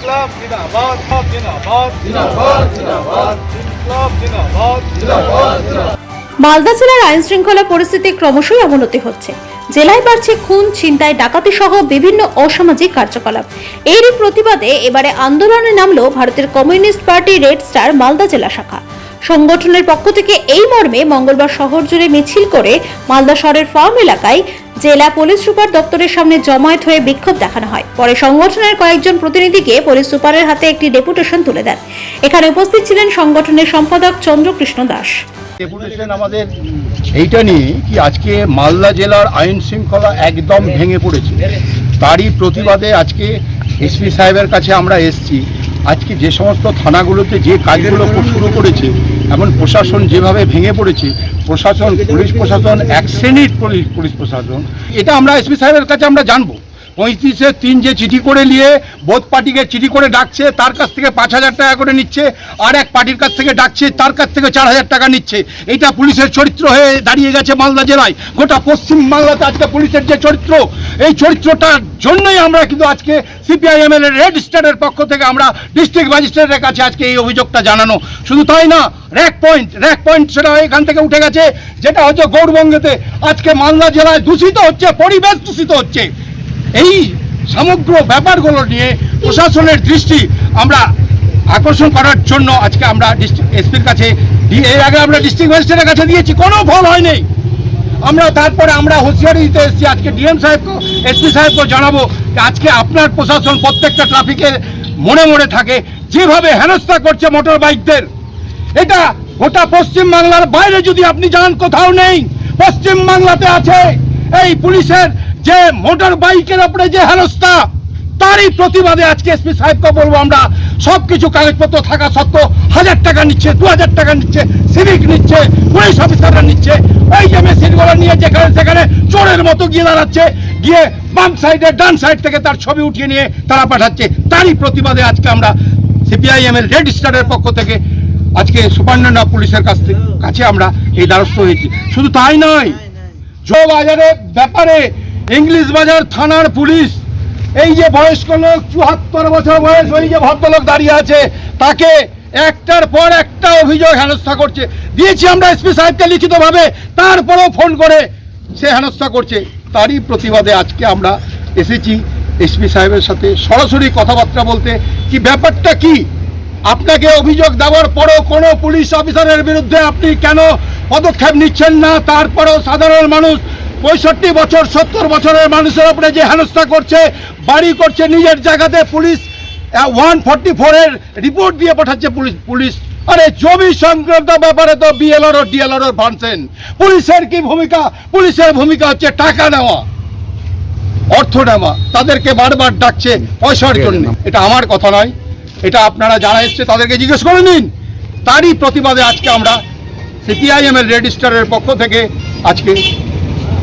ইনকলাব জিন্দাবাদ জিন্দাবাদ জিন্দাবাদ জিন্দাবাদ ইনকলাব জিন্দাবাদ জিন্দাবাদ মালদা জেলার আইন শৃঙ্খলা পরিস্থিতি ক্রমশই অবনতি হচ্ছে। জেলায় বাড়ছে খুন ছিনতাই ডাকাতি সহ বিভিন্ন অসামাজিক কার্যকলাপ। এরই প্রতিবাদে এবারে আন্দোলনে নামলো ভারতের communist party red star Malda জেলা শাখা। সংগঠনের পক্ষ থেকে এই মর্মে মঙ্গলবার শহর জুড়ে মিছিল করে মালদা শহরের ফার্ম এলাকায় জেলা পুলিশ সুপার দপ্তরের সামনে জমায়েত হয়ে বিক্ষোভ দেখানো হয়। পরে সংগঠনের কয়েকজন প্রতিনিধিকে পুলিশ সুপারের হাতে একটি ডেপুটেশন তুলে দেন। এখানে উপস্থিত ছিলেন সংগঠনের সম্পাদক চন্দ্রকৃষ্ণ দাস। আমাদের এইটা নিয়ে কি আজকে মালদা জেলার আইন শৃঙ্খলা একদম ভেঙে পড়েছে। তারই প্রতিবাদে আজকে এসপি সাহেবের কাছে আমরা এসছি। আজকে যে সমস্ত থানাগুলোতে যে কাজগুলো শুরু করেছে, এমন প্রশাসন যেভাবে ভেঙে পড়েছে, প্রশাসন, পুলিশ প্রশাসন, এক শ্রেণির পুলিশ প্রশাসন, এটা আমরা এসপি সাহেবের কাছে আমরা জানব। পঁয়ত্রিশে তিন যে চিঠি করে নিয়ে বোধ পার্টিকে চিঠি করে ডাকছে, তার কাছ থেকে পাঁচ হাজার টাকা করে নিচ্ছে, আর এক পার্টির কাছ থেকে ডাকছে, তার কাছ থেকে চার হাজার টাকা নিচ্ছে। এটা পুলিশের চরিত্র হয়ে দাঁড়িয়ে গেছে মালদা জেলায়। গোটা পশ্চিম বাংলাতে আজকে পুলিশের যে চরিত্র, এই চরিত্রটার জন্যই আমরা কিন্তু আজকে সিপিআইএম এর রেড স্টারের পক্ষ থেকে আমরা ডিস্ট্রিক্ট ম্যাজিস্ট্রেটের কাছে আজকে এই অভিযোগটা জানানো। শুধু তাই না, র্যাক পয়েন্ট র্যাক পয়েন্ট সেটা এখান থেকে উঠে গেছে, যেটা হচ্ছে গৌরবঙ্গেতে আজকে মালদা জেলায় দূষিত হচ্ছে, পরিবেশ দূষিত হচ্ছে। এই সমগ্র ব্যাপারগুলো নিয়ে প্রশাসনের দৃষ্টি আমরা আকর্ষণ করার জন্য আজকে আমরা ডিস্ট্রিক্ট এসপির কাছে এর আগে আমরা ডিস্ট্রিক্ট ম্যাজিস্ট্রেটের কাছে দিয়েছি, কোনো ফল হয়নি। আমরা তারপরে আমরা হুঁশিয়ারি দিতে এসেছি, আজকে ডিএম সাহেবকে এসপি সাহেবকে জানাব আজকে আপনার প্রশাসন প্রত্যেকটা ট্রাফিকের মনে মনে থাকে, যেভাবে হেনস্থা করছে মোটর বাইকদের এটা গোটা পশ্চিম বাংলার বাইরে যদি আপনি যান, কোথাও নেই। পশ্চিম বাংলাতে আছে। এই পুলিশের যে মোটর বাইকের উপরে যে হেনস্থা তারই প্রতিবাদে আজকে এসপি সাহেবকে বলব আমরা সব কিছু কাগজপত্র থাকা সত্ত্বেও হাজার টাকা নিচ্ছে দু হাজার টাকা নিচ্ছে সিভিক নিচ্ছে পুলিশ অফিসাররা নিচ্ছে ওই যে মেশিনগুলো নিয়ে যেখানে সেখানে চোরের মতো গিয়ে দাঁড়াচ্ছে গিয়ে বাম সাইডে ডান সাইড থেকে তার ছবি উঠিয়ে নিয়ে তারা পাঠাচ্ছে তারই প্রতিবাদে আজকে আমরা সিপিআইএম এর রেড স্টারের পক্ষ থেকে আজকে সুপারনন্দা পুলিশের কাছ থেকে কাছে আমরা এই দ্বারস্থ হয়েছি। শুধু তাই নয় জো বাজারের ব্যাপারে ইংলিশ বাজার থানার পুলিশ। এই যে বয়স্ক লোক, চুয়াত্তর বছর বয়স ওই যে ভদ্রলোক দাঁড়িয়ে আছে, তাকে একটার পর একটা অভিযোগ হেনস্থা করছে। দিয়েছি আমরা এসপি সাহেবকে লিখিতভাবে, তারপরেও ফোন করে সে হেনস্থা করছে। তারই প্রতিবাদে আজকে আমরা এসেছি এসপি সাহেবের সাথে সরাসরি কথাবার্তা বলতে। কি ব্যাপারটা কি? আপনাকে অভিযোগ দেওয়ার পরও কোনো পুলিশ অফিসারের বিরুদ্ধে আপনি কেন পদক্ষেপ নিচ্ছেন না? তারপরেও সাধারণ মানুষ পঁয়ষট্টি বছর সত্তর বছরের মানুষের উপরে যে হেনস্থা করছে বাড়ি করছে নিজের জায়গাতে পুলিশ ওয়ান ফর্টি ফোরের রিপোর্ট দিয়ে পাঠাচ্ছে পুলিশ পুলিশ। আরে জমি সংক্রান্ত ব্যাপারে তো বিএলআর ও ডিএলআর ভানছেন পুলিশের কি ভূমিকা? পুলিশের ভূমিকা হচ্ছে টাকা নেওয়া অর্থ নেওয়া। তাদেরকে বারবার ডাকছে পয়সার জন্য। এটা আমার কথা নয় এটা আপনারা যারা এসছে তাদেরকে জিজ্ঞেস করে নিন। তারই প্রতিবাদে আজকে আমরা সিপিআইএম এর রেজিস্টারের পক্ষ থেকে আজকে